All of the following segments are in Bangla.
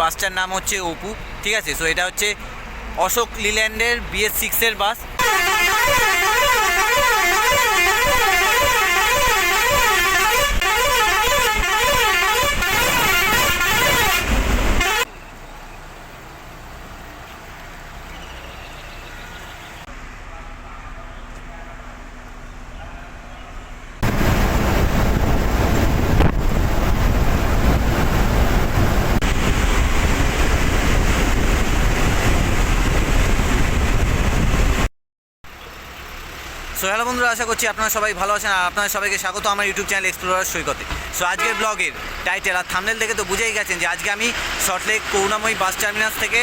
বাসটার নাম হচ্ছে অপু ঠিক আছে? সো এটা হচ্ছে অশোক লিল্যান্ডের বিএস সিক্সের বাস। সো হ্যালো বন্ধুরা, আশা করছি আপনারা সবাই ভালো আছেন আর আপনারা সবাইকে স্বাগত আমার ইউটিউব চ্যানেল এক্সপ্লোরার সৈকতে। সো আজকের ব্লগের টাইটেল আর থামনেল দেখে তো বুঝেই গেছেন যে আজকে আমি সল্টলেক করুণাময়ী বাস টার্মিনাস থেকে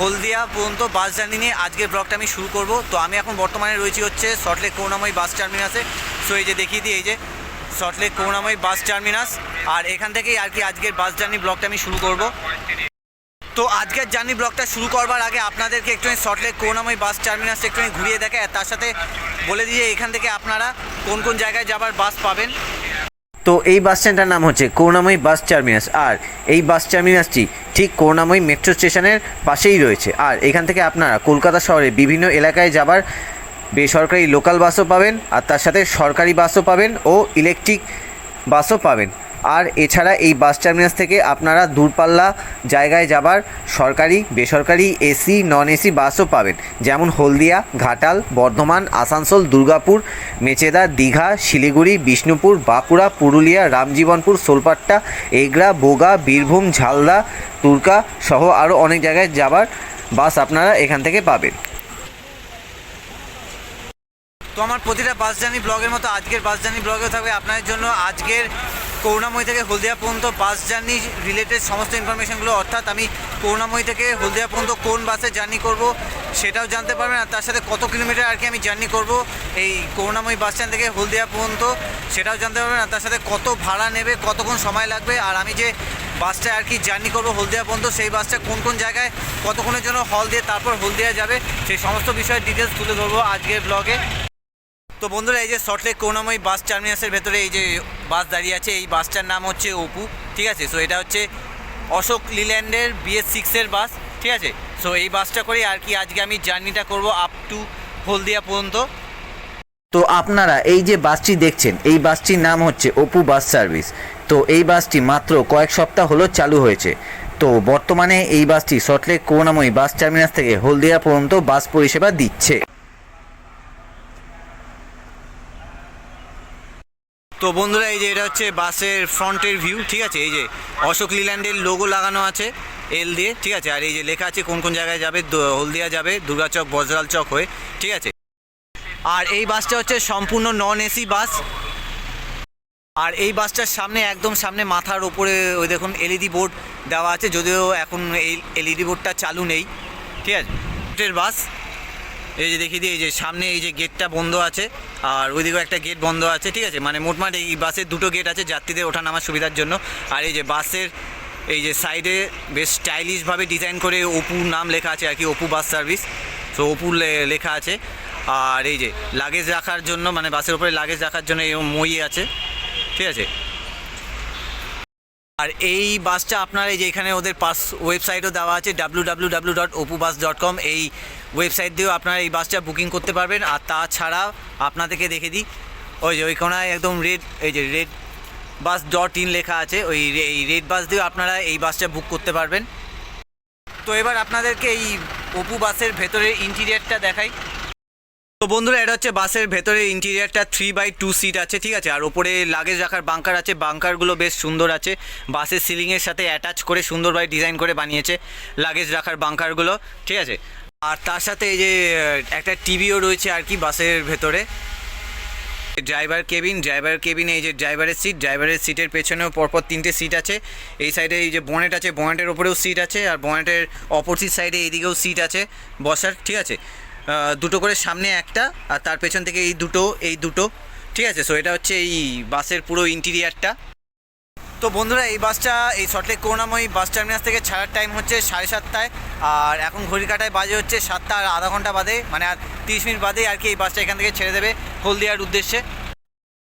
হলদিয়া পর্যন্ত বাস জার্নি নিয়ে আজকের ব্লগটা আমি শুরু করব। তো, আমি এখন বর্তমানে রয়েছি হচ্ছে সল্টলেক করুণাময়ী বাস টার্মিনাসে সো এই যে দেখিয়ে দিই, এই যে সল্টলেক করুণাময়ী বাস টার্মিনাস আর এখান থেকেই আর কি আজকের বাস জার্নি ব্লগটা আমি শুরু করব। তো, আজকের জার্নি ব্লগটা শুরু করবার আগে আপনাদেরকে একটুখানি সল্টলেক করুণাময়ী বাস টার্মিনাসটা একটুখানি ঘুরিয়ে আর তার সাথে বলে দিয়ে এখান থেকে আপনারা কোন কোন জায়গায় যাবার বাস পাবেন। তো এই বাস স্ট্যান্ডটার নাম হচ্ছে করুণাময়ী বাস টার্মিনাস আর এই বাস টার্মিনাসটি ঠিক করুণাময়ী মেট্রো স্টেশনের পাশেই রয়েছে। আর এখান থেকে আপনারা কলকাতা শহরে বিভিন্ন এলাকায় যাবার বেসরকারি লোকাল বাসও পাবেন, আর তার সাথে সরকারি বাসও পাবেন ও ইলেকট্রিক বাসও পাবেন। আর এছাড়া এই বাস টার্মিনাস থেকে আপনারা দূরপাল্লা জায়গায় যাবার সরকারি, বেসরকারি এসি নন এসি বাসও পাবেন। যেমন হলদিয়া, ঘাটাল, বর্ধমান, আসানসোল, দুর্গাপুর, মেচেদা, দীঘা, শিলিগুড়ি, বিষ্ণুপুর, বাঁকুড়া, পুরুলিয়া, রামজীবনপুর, সোলপাট্টা, এগরা, বোগা, বীরভূম, ঝালদা তুরকা সহ আরও অনেক জায়গায় যাবার বাস আপনারা এখান থেকে পাবেন। তো আমার প্রতিটা বাস জার্নি ব্লগের মতো আজকের বাস জার্নি ব্লগেও থাকবে। আপনাদের জন্য আজকের করুণাময়ী থেকে হলদিয়া পর্যন্ত বাস জার্নি রিলেটেড সমস্ত ইনফরমেশনগুলো অর্থাৎ আমি করুণাময়ী থেকে হলদিয়া পর্যন্ত কোন বাসে জার্নি করব সেটাও জানতে পারবেন, আর তার সাথে কত কিলোমিটার আর কি আমি জার্নি করব এই করুণাময়ী বাস স্ট্যান্ড থেকে হলদিয়া পর্যন্ত সেটাও জানতে পারবেন, আর তার সাথে কত ভাড়া নেবে, কতক্ষণ সময় লাগবে, আর আমি যে বাসটা আর কি জার্নি করব হলদিয়া পর্যন্ত, সেই বাসটা কোন কোন জায়গায়, কতক্ষণের জন্য হল দিয়ে তারপর হলদিয়া যাবে, সেই সমস্ত বিষয়ের ডিটেলস তুলে ধরবো আজকের ব্লগে তো বন্ধুরা, এই যে সল্টলেক করুণাময়ী বাস টার্মিনাসের ভেতরে এই যে বাস দাঁড়িয়ে আছে, এই বাসটার নাম হচ্ছে অপু, ঠিক আছে? সো এটা হচ্ছে অশোক লিল্যান্ডের বিএস সিক্সের বাস ঠিক আছে? সো এই বাসটা করে আর কি আজকে আমি জার্নিটা করব আপ টু হলদিয়া পর্যন্ত। তো আপনারা এই যে বাসটি দেখছেন, এই বাসটির নাম হচ্ছে অপু বাস সার্ভিস তো এই বাসটি মাত্র কয়েক সপ্তাহ হলো চালু হয়েছে। তো বর্তমানে এই বাসটি সল্টলেক করুণাময়ী বাস টার্মিনাস থেকে হলদিয়া পর্যন্ত বাস পরিষেবা দিচ্ছে। তো বন্ধুরা, এই যে এটা হচ্ছে বাসের ফ্রন্টের ভিউ, ঠিক আছে? এই যে অশোক লিল্যান্ডের লোগো লাগানো আছে এল দিয়ে, ঠিক আছে? আর এই যে লেখা আছে কোন কোন জায়গায় যাবে হলদিয়া যাবে দুর্গাচক বজরাল চক হয়ে, ঠিক আছে? আর এই বাসটা হচ্ছে সম্পূর্ণ নন এসি বাস। আর এই বাসটার সামনে, একদম সামনে মাথার ওপরে ওই দেখুন এলইডি বোর্ড দেওয়া আছে, যদিও এখন এই এলইডি বোর্ডটা চালু নেই, ঠিক আছে? বাস। এই যে দেখিয়ে দিই, এই যে সামনে এই যে গেটটা বন্ধ আছে, আর ওইদিকেও একটা গেট বন্ধ আছে, ঠিক আছে? মানে মোটমাট এই বাসের দুটো গেট আছে যাত্রীদের ওঠা নামার সুবিধার জন্য। আর এই যে বাসের, এই যে সাইডে বেশ স্টাইলিশভাবে ডিজাইন করে অপু নাম লেখা আছে আর কি, অপু বাস সার্ভিস তো অপু লে- লেখা আছে। আর এই যে লাগেজ রাখার জন্য মানে বাসের উপরে লাগেজ রাখার জন্য এই মই আছে, ঠিক আছে? আর এই বাসটা আপনার এই যে এখানে ওদের পাস ওয়েবসাইটও দেওয়া আছে W W W dot Opu bus dot com এই ওয়েবসাইট দিয়েও আপনারা এই বাসটা বুকিং করতে পারবেন। আর তাছাড়া আপনাদেরকে দেখে দিই, ওই যে ওই কোনায় একদম রেড, এই যে রেড বাস ডট ইন লেখা আছে, ওই এই রেড বাস দিয়েও আপনারা এই বাসটা বুক করতে পারবেন। তো এবার আপনাদেরকে এই অপু বাসের ভেতরের ইন্টিরিয়ারটা দেখাই। তো বন্ধুরা, এটা হচ্ছে বাসের ভেতরে ইন্টেরিয়ারটা থ্রি বাই টু সিট আছে, ঠিক আছে? আর ওপরে লাগেজ রাখার বাংকার আছে বাংকারগুলো বেশ সুন্দর আছে। বাসের সিলিংয়ের সাথে অ্যাটাচ করে সুন্দরভাবে ডিজাইন করে বানিয়েছে লাগেজ রাখার বাংকারগুলো ঠিক আছে? আর তার সাথে এই যে, একটা টিভিও রয়েছে আর কি বাসের ভেতরে। ড্রাইভার কেবিন, ড্রাইভার কেবিনে এই যে ড্রাইভারের সিট, ড্রাইভারের সিটের পেছনেও পরপর তিনটে সিট আছে। এই সাইডে এই যে বনেট আছে, বনেটের ওপরেও সিট আছে আর বনেটের অপোজিট সাইডে এইদিকেও সিট আছে বসার, ঠিক আছে? দুটো করে সামনে একটা আর তার পেছন থেকে এই দুটো এই দুটো, ঠিক আছে? সো এটা হচ্ছে এই বাসের পুরো ইন্টিরিয়ারটা তো বন্ধুরা, এই বাসটা, এই সল্টলেক করুণাময়ী বাস টার্মিনাস থেকে ছাড়ার টাইম হচ্ছে সাড়ে সাতটায়। আর এখন ঘড়ি কাটায় বাজে হচ্ছে সাতটা আর আধা ঘণ্টা বাদে মানে আর তিরিশ মিনিট বাদে আর কি এই বাসটা এখান থেকে ছেড়ে দেবে হলদিয়ার উদ্দেশ্যে।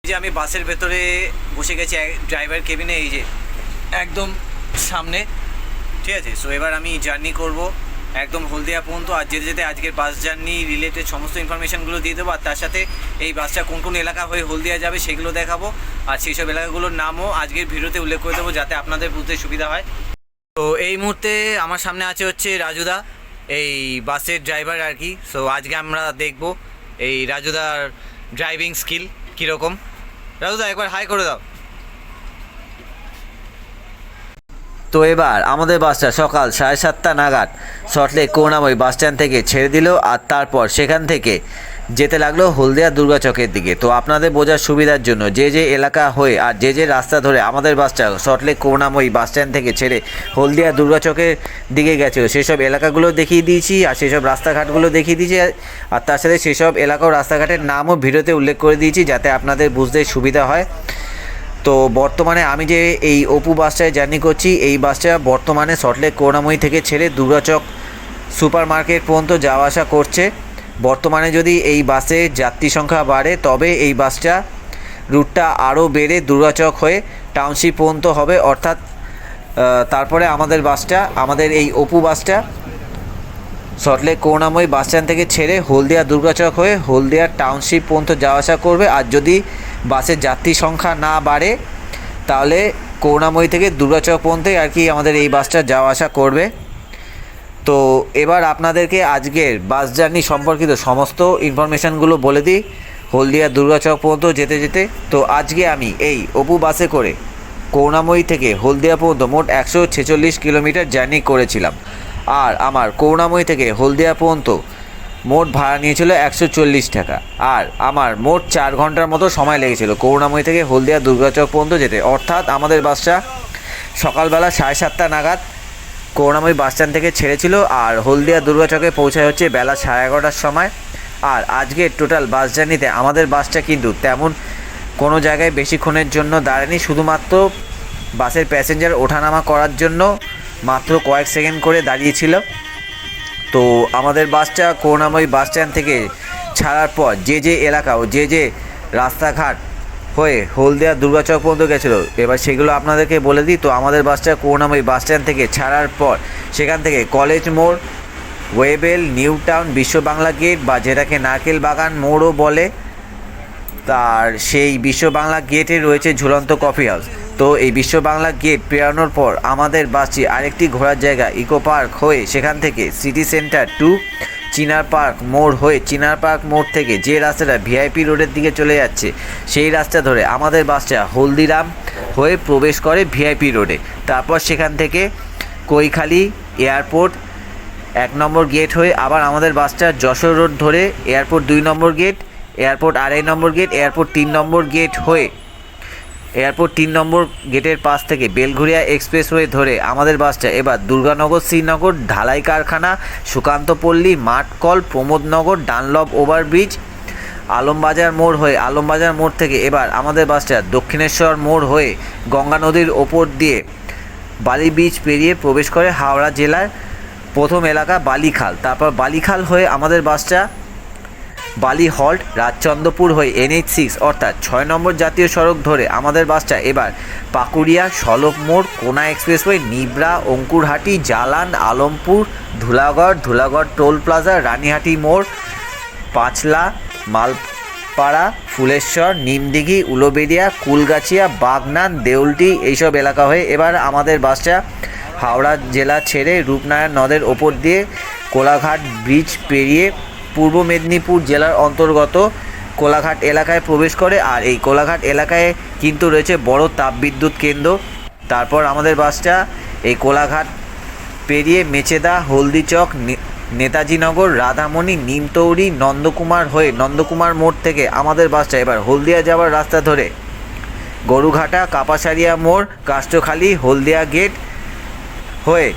যে আমি বাসের ভেতরে বসে গেছি ড্রাইভার কেবিনে এই যে একদম সামনে। ঠিক আছে সো এবার আমি জার্নি করব। একদম হলদিয়া পর্যন্ত। আর যেতে যেতে আজকের বাস জার্নি রিলেটেড সমস্ত ইনফরমেশনগুলো দিয়ে দেবো। আর তার সাথে এই বাসটা কোন কোন এলাকা হয়ে হলদিয়া যাবে সেগুলো দেখাবো। আর সেই সব এলাকাগুলোর নামও আজকের ভিডিওতে উল্লেখ করে দেবো যাতে আপনাদের বুঝতে সুবিধা হয়। তো এই মুহূর্তে আমার সামনে আছে হচ্ছে রাজুদা, এই বাসের ড্রাইভার আর কি। সো আজকে আমরা দেখব এই রাজুদার ড্রাইভিং স্কিল কীরকম। রাজুদা, একবার হাই করে দাও। তো এবার আমাদের বাসটা সকাল সাড়ে সাতটা নাগাদ সল্টলেক করুণাময়ী বাস স্ট্যান্ড থেকে ছেড়ে দিল আর তারপর সেখান থেকে যেতে লাগল হলদিয়া দুর্গা চকের দিকে। তো আপনাদের বোঝার সুবিধার জন্য যে যে এলাকা হয়ে আর যে যে রাস্তা ধরে আমাদের বাসটা সল্টলেক করুণাময়ী বাস স্ট্যান্ড থেকে ছেড়ে হলদিয়া দুর্গা চকের দিকে গেছিল, সেসব এলাকাগুলো দেখিয়ে দিয়েছি আর সেসব রাস্তাঘাটগুলো দেখিয়ে দিয়েছি আর তার সাথে সেসব এলাকা ও রাস্তাঘাটের নামও ভিডিওতে উল্লেখ করে দিয়েছি যাতে আপনাদের বুঝতে সুবিধা হয়। তো বর্তমানে আমি যে এই অপু বাসটায় জার্নি করছি, এই বাসটা বর্তমানে সল্টলেক করুণাময়ী থেকে ছেড়ে দুর্গাচক সুপার মার্কেট পর্যন্ত যাওয়া আসা করছে। বর্তমানে যদি এই বাসে যাত্রী সংখ্যা বাড়ে, তবে এই বাসটা রুটটা আরও বেড়ে দুর্গাচক হয়ে টাউনশিপ পর্যন্ত হবে। অর্থাৎ তারপরে আমাদের বাসটা আমাদের এই অপু বাসটা সল্টলেক করুণাময়ী বাস স্ট্যান্ড থেকে ছেড়ে হলদিয়া দুর্গাচক হয়ে হলদিয়া টাউনশিপ পর্যন্ত যাওয়া আসা করবে। আর যদি বাসের যাত্রী সংখ্যা না বাড়ে, তাহলে করুণাময়ী থেকে দুর্গাচক পর্যন্তই আর কি আমাদের এই বাসটা যাওয়া আসা করবে। তো এবার আপনাদেরকে আজকের বাস জার্নি সম্পর্কিত সমস্ত ইনফরমেশানগুলো বলে দিই। হলদিয়া দুর্গাচক পর্যন্ত যেতে যেতে। তো আজকে আমি এই অপু বাসে করে করুণাময়ী থেকে হলদিয়া পর্যন্ত মোট একশো ছেচল্লিশ কিলোমিটার জার্নি করেছিলাম। আর আমার করুণাময়ী থেকে হলদিয়া পর্যন্ত মোট ভাড়া নিয়েছিল একশো চল্লিশ টাকা। আর আমার মোট চার ঘণ্টার মতো সময় লেগেছিল করুণাময়ী থেকে হলদিয়া দুর্গাচক পর্যন্ত যেতে। অর্থাৎ আমাদের বাসটা সকালবেলা সাড়ে সাতটা নাগাদ করুণাময়ী বাস স্ট্যান্ড থেকে ছেড়েছিল আর হলদিয়া দুর্গাচকে পৌঁছায় হচ্ছে বেলা সাড়ে এগারোটার সময়। আর আজকে টোটাল বাস জার্নিতে আমাদের বাসটা কিন্তু তেমন কোনো জায়গায় বেশিক্ষণের জন্য দাঁড়ায়নি। শুধুমাত্র বাসের প্যাসেঞ্জার ওঠানামা করার জন্য মাত্র কয়েক সেকেন্ড করে দাঁড়িয়েছিল। তো আমাদের বাসটা, করুণাময়ী বাস স্ট্যান্ড থেকে ছাড়ার পর যে যে এলাকা ও যে যে রাস্তাঘাট হয়ে হলদিয়া দুর্গাচক পর্যন্ত গেছিল, এবার সেগুলো আপনাদেরকে বলে দিই। তো আমাদের বাসটা, করুণাময়ী বাস স্ট্যান্ড থেকে ছাড়ার পর সেখান থেকে কলেজ মোড়, ওয়েবেল, নিউ টাউন, বিশ্ব বাংলা গেট বা যেটাকে নারকেল বাগান মোড়ও বলে। তার সেই বিশ্ব বাংলা গেটে রয়েছে ঝুলন্ত কফি হাউস। তো এই বিশ্ব বাংলা গেট পেরানোর পর আমাদের বাসটি আরেকটি ঘোরার জায়গা, ইকো পার্ক হয়ে সেখান থেকে city centre to Chinar park মোড় হয়ে চিনার পার্ক মোড় থেকে যে রাস্তাটা ভিআইপি রোডের দিকে চলে যাচ্ছে, সেই রাস্তা ধরে আমাদের বাসটা হলদিরাম হয়ে প্রবেশ করে ভিআইপি রোডে। তারপর সেখান থেকে কৈখালি এয়ারপোর্ট এক নম্বর গেট হয়ে আবার আমাদের বাসটা যশোর রোড ধরে এয়ারপোর্ট দুই নম্বর গেট, এয়ারপোর্ট আড়াই নম্বর গেট, এয়ারপোর্ট তিন নম্বর গেট হয়ে এয়ারপোর্ট তিন নম্বর গেটের পাশ থেকে বেলঘুরিয়া এক্সপ্রেসওয়ে ধরে আমাদের বাসটা এবার দুর্গানগর, শ্রীনগর, ঢালাই কারখানা সুকান্তপল্লী মাঠকল, প্রমোদনগর, ডানলব ওভারব্রিজ, আলমবাজার মোড় হয়ে আলমবাজার মোড় থেকে এবার আমাদের বাসটা দক্ষিণেশ্বর মোড় হয়ে গঙ্গা নদীর ওপর দিয়ে বালি বিচ পেরিয়ে প্রবেশ করে হাওড়া জেলার প্রথম এলাকা বালিখাল। তারপর বালিখাল হয়ে আমাদের বাসটা বালি হল্ট, রাজচন্দ্রপুর হয়ে এনএইচ সিক্স অর্থাৎ ছয় নম্বর জাতীয় সড়ক ধরে আমাদের বাসটা। এবার পাকুড়িয়া সলক মোড় Kona expressway Nibra Ankurhati, Jalan, Alampur, Dhulagarh Dhulagarh toll plaza, Ranihati মোড়, পাঁচলা, মালপাড়া, ফুলেশ্বর, নিমদিঘি উলোবেরিয়া কুলগাছিয়া, বাগনান, দেউলটি এইসব এলাকা হয়ে এবার আমাদের বাসটা হাওড়া জেলা ছেড়ে রূপনারায়ণ নদের ওপর দিয়ে কোলাঘাট ব্রিজ পেরিয়ে পূর্ব মেদিনীপুর জেলার অন্তর্গত কোলাঘাট এলাকায় প্রবেশ করে আর এই কোলাঘাট এলাকায় কিন্তু রয়েছে বড় তাপবিদ্যুৎ কেন্দ্র। তারপর আমাদের বাসটা এই কোলাঘাট পেরিয়ে মেচেদা, হলদিচক নেতাজিনগর, রাধামণি, নিমতৌরি, নন্দকুমার হয়ে নন্দকুমার মোড় থেকে আমাদের বাসটা এবার হলদিয়া যাওয়ার রাস্তা ধরে। গরুঘাটা, কাপাসারিয়া মোড় কাষ্টখালি হলদিয়া গেট হয়ে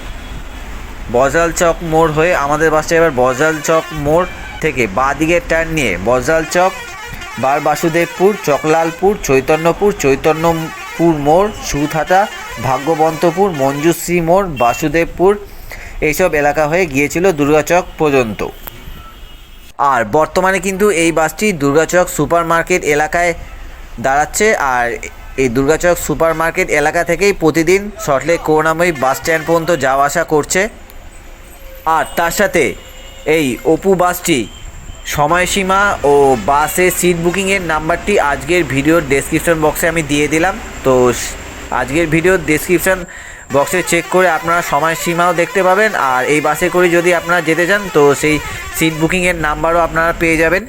বজাল চক মোড় হয়ে আমাদের বাসটা এবার বজাল চক মোড় থেকে বাঁ দিকের টার্ন নিয়ে বজাল চক বার বাসুদেবপুর চকলালপুর, চৈতন্যপুর চৈতন্যপুর মোড় সুথাটা ভাগ্যবন্তপুর, মঞ্জুশ্রী মোড়, বাসুদেবপুর, এইসব এলাকা হয়ে গিয়েছিল দুর্গাচক পর্যন্ত। আর বর্তমানে কিন্তু এই বাসটি দুর্গাচক সুপার মার্কেট এলাকায় দাঁড়াচ্ছে আর এই দুর্গাচক সুপার মার্কেট এলাকা থেকেই প্রতিদিন সল্টলেক করুণাময়ী বাস স্ট্যান্ড পর্যন্ত যাওয়া আসা করছে। আর তার সাথে এই অপু বাসটি সময়সীমা ও বাসে সিট বুকিংয়ের নাম্বারটি আজকের ভিডিওর ডেসক্রিপশন বক্সে আমি দিয়ে দিলাম। তো আজকের ভিডিওর ডেসক্রিপশন বক্সে চেক করে আপনারা সময়সীমাও দেখতে পাবেন আর এই বাসে করে যদি আপনারা যেতে চান, তো সেই সিট বুকিংয়ের নাম্বারও আপনারা পেয়ে যাবেন।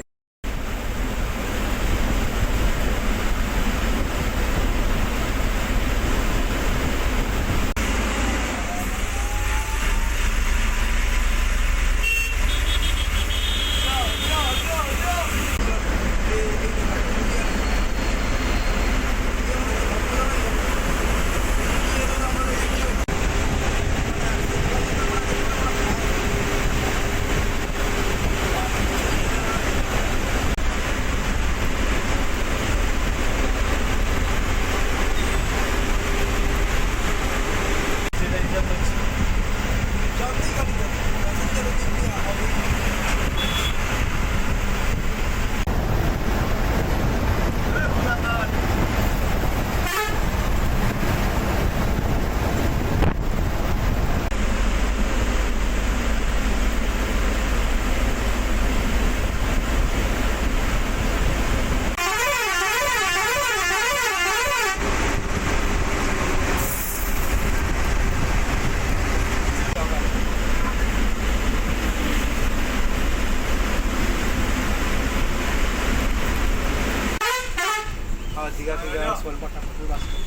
দীঘা থেকে সোলপাটা পুরো রাস্তা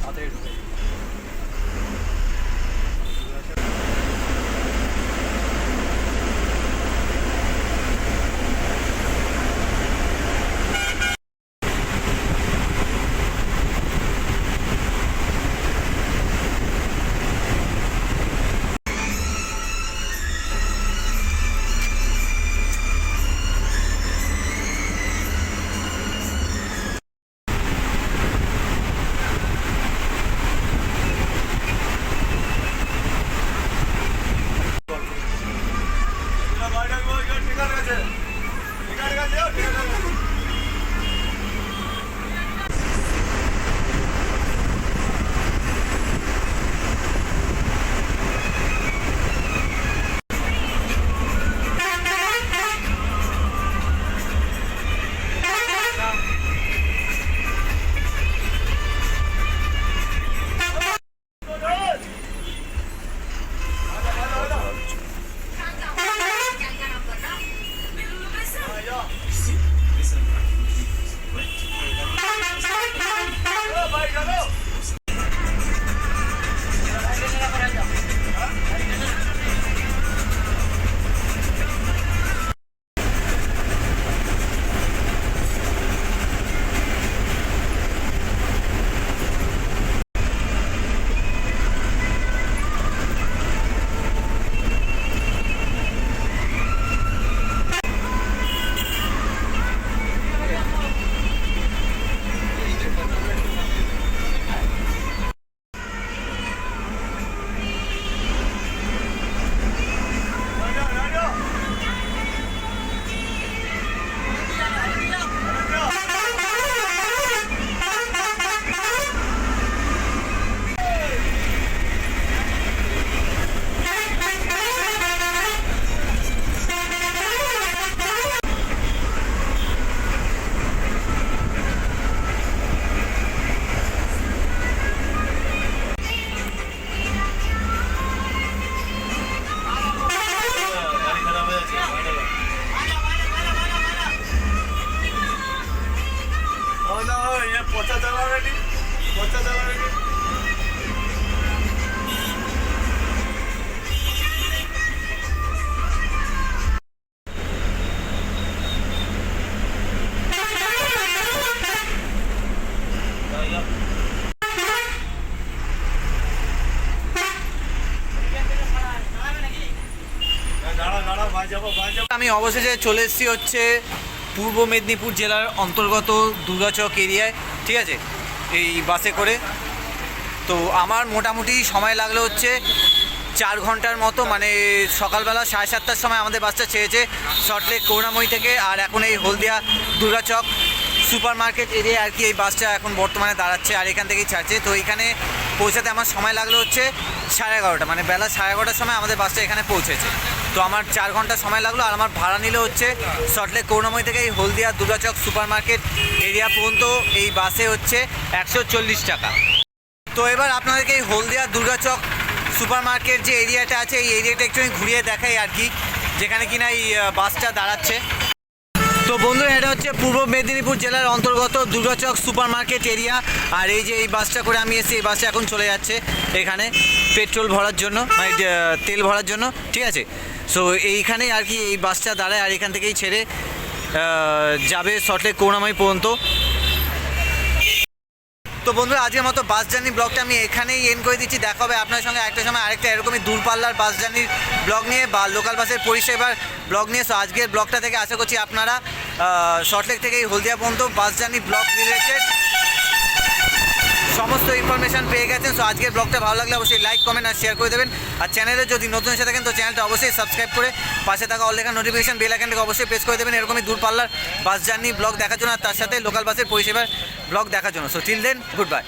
তাড়াতাড়ি ঢুকে যাই। আমি অবশেষে চলে এসেছি হচ্ছে পূর্ব মেদিনীপুর জেলার অন্তর্গত দুর্গাচক এরিয়ায়। ঠিক আছে? এই বাসে করে। তো আমার মোটামুটি সময় লাগল হচ্ছে চার ঘণ্টার মতো মানে সকালবেলা সাড়ে সাতটার সময় আমাদের বাসটা ছেড়েছে সল্টলেক করুণাময়ী থেকে, আর এখন এই Haldia Durgachak super market area আর কি এই বাসটা এখন বর্তমানে দাঁড়াচ্ছে আর এখান থেকেই ছাড়ছে। তো এখানে পৌঁছাতে আমার সময় লাগল হচ্ছে সাড়ে এগারোটা মানে বেলা সাড়ে এগারোটার সময় আমাদের বাসটা এখানে পৌঁছেছে। তো আমার চার ঘণ্টা সময় লাগল আর আমার ভাড়া নিল হচ্ছে সল্টলেক করুণাময় থেকে এই Haldia Durgachak super market area পর্যন্ত এই বাসে হচ্ছে একশো চল্লিশ টাকা। তো এবার আপনাদেরকে এই হলদিয়া দুর্গাচক সুপার মার্কেট যে এরিয়াটা আছে, এই এরিয়াটা একটু আমি ঘুরিয়ে দেখাই আর কি, যেখানে কিনা এই বাসটা দাঁড়াচ্ছে। তো বন্ধুরা এটা হচ্ছে পূর্ব মেদিনীপুর জেলার অন্তর্গত দুর্গাচক সুপার মার্কেট এরিয়া। আর এই যে এই বাসটা করে আমি এসেছি এই বাসটা এখন চলে যাচ্ছে এখানে, পেট্রোল ভরার জন্য মানে তেল ভরার জন্য, ঠিক আছে? সো এইখানেই আর কি এই বাসটা দাঁড়ায় আর এখান থেকেই ছেড়ে যাবে সল্টলেক করুণাময়ী পর্যন্ত। তো বন্ধুরা, আজকের মতো বাস জার্নি ব্লগটা আমি এখানেই এন্ড করে দিচ্ছি। দেখা হবে আপনার সঙ্গে একটা সময় আরেকটা এরকমই দূরপাল্লার বাস জার্নির ব্লগ নিয়ে বা লোকাল বাসের পরিষেবার ব্লগ নিয়ে। সো আজকের ব্লগটা থেকে আশা করছি আপনারা শর্টলেক থেকে হলদিয়া পর্যন্ত বাস জার্নি ব্লগ রিলেটেড সমস্ত ইনফরমেশন পেয়ে গেছেন। সো আজকের ব্লগটা ভালো লাগলে অবশ্যই লাইক কমেন্ট আর শেয়ার করে দেবেন। আর চ্যানেলে যদি নতুন এসে থাকেন, তো চ্যানেলটা অবশ্যই সাবস্ক্রাইব করে পাশে থাকা অল লেখা নোটিফিকেশন বেল আইকনটাকে অবশ্যই প্রেস করে দেবেন। এরকমই দূরপাল্লার বাস জার্নি ব্লগ দেখার জন্য আর তার সাথে লোকাল বাসের পরিষেবার ব্লগ দেখার জন্য। So till then good bye